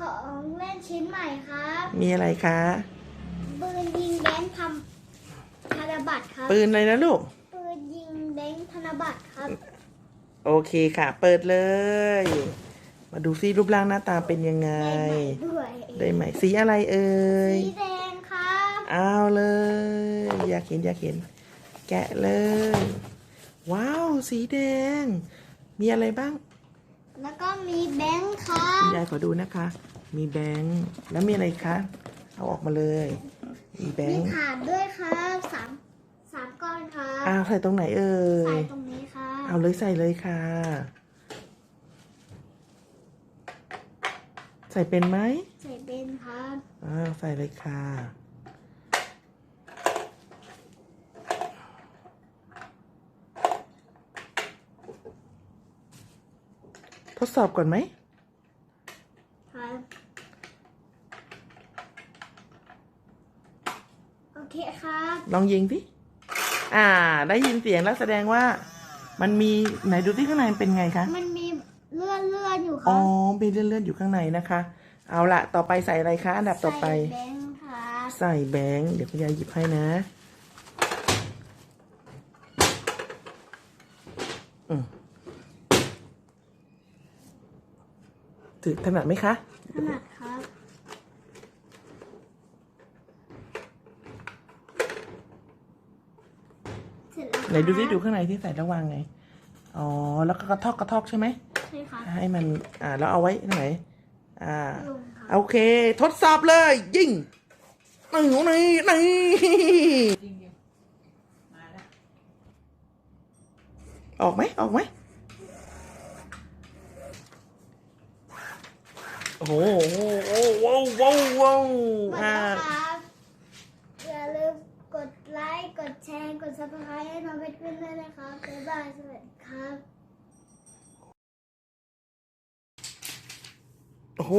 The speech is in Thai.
ของเล่นชิ้นใหม่ครับมีอะไรคะปืนยิงแบงค์ทำธนบัตรครับปืนอะไรนะลูกปืนยิงแบงค์ธนบัตรครับ โอเคค่ะ เปิดเลย มาดูซิรูปร่างหน้าตาเป็นยังไง ได้ใหม่ด้วยได้ไหมสีอะไรเอ่ยสีแดงครับเอาเลย อยากเห็นอยากเห็น แกะเลย ว้าว สีแดง มีอะไรบ้าง แล้วก็มีแบงค์ครัคุณบยายขอดูนะคะ มีแบงค์แล้วมีอะไรคะ เอาออกมาเลย มีแบมีงค์ถาดด้วยครับสามสามก้อนครับอ้าวใส่ตรงไหนเอ่ใส่ย ตรงนี้ครับเอาเลยใส่เลยค่ะ ใส่เป็นไหมใส่เป็นครับ อ้าวใส่เลยค่ะ ทดสอบก่อนไหมครับโอเคครับ ลองยิงสิอ่า ได้ยินเสียงแล้วแสดงว่า มันมีไหนดูที่ข้างในมันเป็นไงคะ มันมีเลื่อนเลื่อนๆอยู่คอ๋รัอบมีเลื่อนๆอยู่ข้างในนะคะ เอาละต่อไปใส่อะไรคะอันดับต่อไป ใส่แบงค์ครับใส่แบงค์เดี๋ยวคุณยายหยิบให้นะ อืม ถือถนัดไหมคะถนัดครับเสร็จแล้วไหนดูสิครับดูข้างในที่ใส่ระวางไง อ๋อ แล้วก็กระทอกกระทอกใช่ไหมใช่ครับให้มัน อ่า แล้วเอาไว้ที่ไหน อ่าลงครับโอเค ทดสอบเลย ยิงนี่นี่นี่ออกไหมออกไหม โอ้โหโอ้โหว้าวว้าวว้าวหมดอ่าแล้วครับอย่าลืมกดไลค์ กดแชร์ กดซับสไครต์ให้น้องเพชรขึ้นด้วยนะครับบ๊ายบายสวัสดีครับ โอ้โห